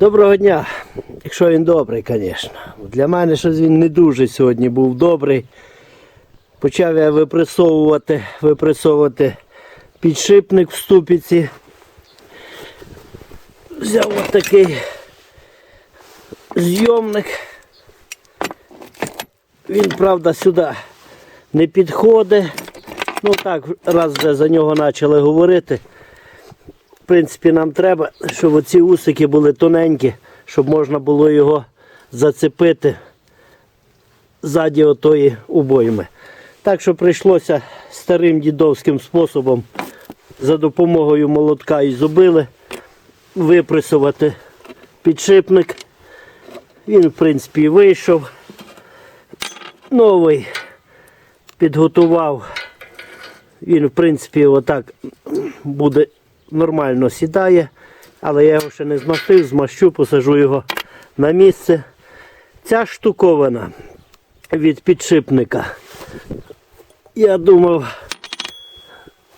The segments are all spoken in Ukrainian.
Доброго дня, якщо він добрий, звісно. Для мене щось він не дуже сьогодні був добрий. Почав я випресовувати, випресовувати підшипник в ступіці. Взяв от такий зйомник. Він, правда, сюди не підходить. Ну так, раз вже за нього почали говорити. Принципі, нам треба, щоб оці усики були тоненькі, щоб можна було його зацепити ззаді отої убойми. Так що прийшлося старим дідовським способом за допомогою молотка і зубили випресувати підшипник. Він, в принципі, вийшов. Новий підготував. Він, в принципі, отак буде нормально сідає, але я його ще не змастив, змащу, посажу його на місце. Ця штуковина від підшипника. Я думав,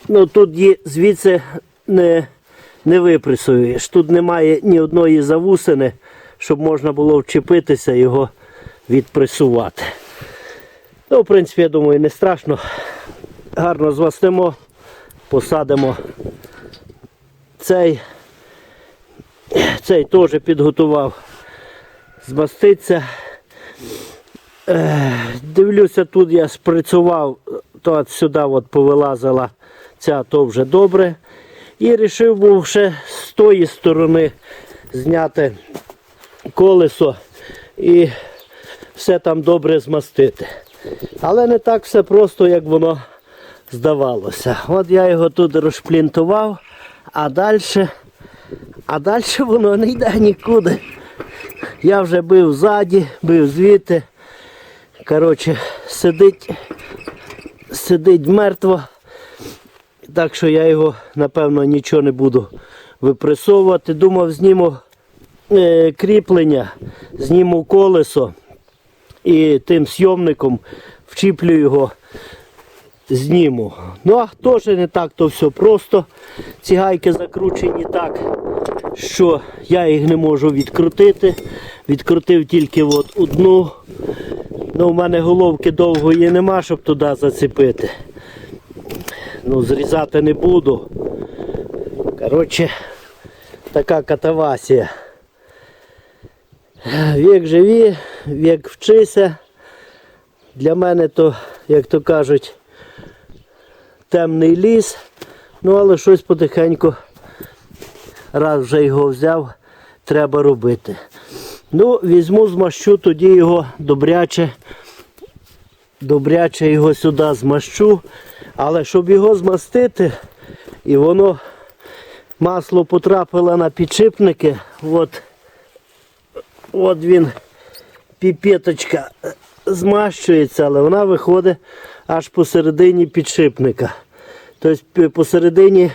ну тут є, звідси не, не випресуєш. Тут немає ні одної завусини, щоб можна було вчепитися його відпресувати. Ну, в принципі, я думаю, не страшно. Гарно звастимо, посадимо цей. Цей теж підготував змаститься. Е, Дивлюся, тут я спрацював, то от сюди от повилазила ця, то вже добре. І вирішив був ще з тої сторони зняти колесо і все там добре змастити. Але не так все просто, як воно здавалося. От я його тут розшплінтував, а далі, а далі воно не йде нікуди. Я вже бив ззаді, бив звідти. Коротше, сидить, сидить мертво. Так що я його, напевно, нічого не буду випресовувати. Думав, зніму е, кріплення, зніму колесо і тим сйомником вчіплю його, зніму. Ну а теж не так то все просто. Ці гайки закручені так, що я їх не можу відкрутити. Відкрутив тільки от одну. Ну, у мене головки довгої нема, щоб туди зацепити. Ну, зрізати не буду. Коротше, така катавасія. Вік живі, вік вчися. Для мене то, як то кажуть, темний ліс. Ну, але щось потихеньку, раз вже його взяв, треба робити. Ну, візьму, змащу тоді його добряче. Добряче його сюди змащу. Але щоб його змастити, і воно масло потрапило на підшипники, от, от він, піпеточка змащується, але вона виходить аж посередині підшипника. Тобто посередині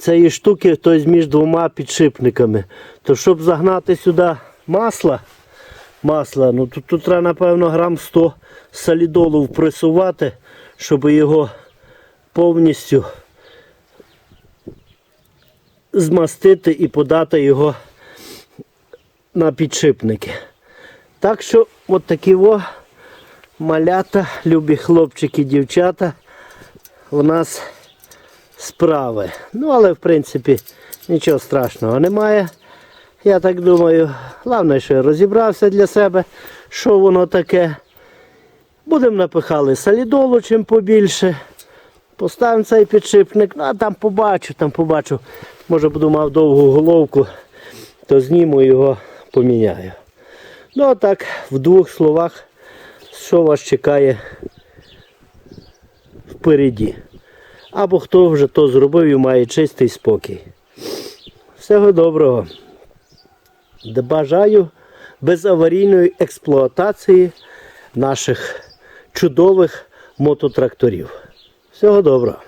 цієї штуки, тобто між двома підшипниками. То щоб загнати сюди масло, масла, ну тут, тут треба, напевно, грам 100 солідолу впресувати, щоб його повністю змастити і подати його на підшипники. Так що от такі во малята, любі хлопчики, дівчата, у нас справи. Ну, але в принципі нічого страшного немає. Я так думаю, головне, що я розібрався для себе, що воно таке. Будемо напихали солідолу чим побільше. Поставимо цей підшипник, ну а там побачу, там побачу. Може буду мав довгу головку, то зніму його, поміняю. Ну а так, в двох словах, що вас чекає впереді. Або хто вже то зробив і має чистий спокій. Всього доброго. Бажаю безаварійної експлуатації наших чудових мототракторів. Всього доброго.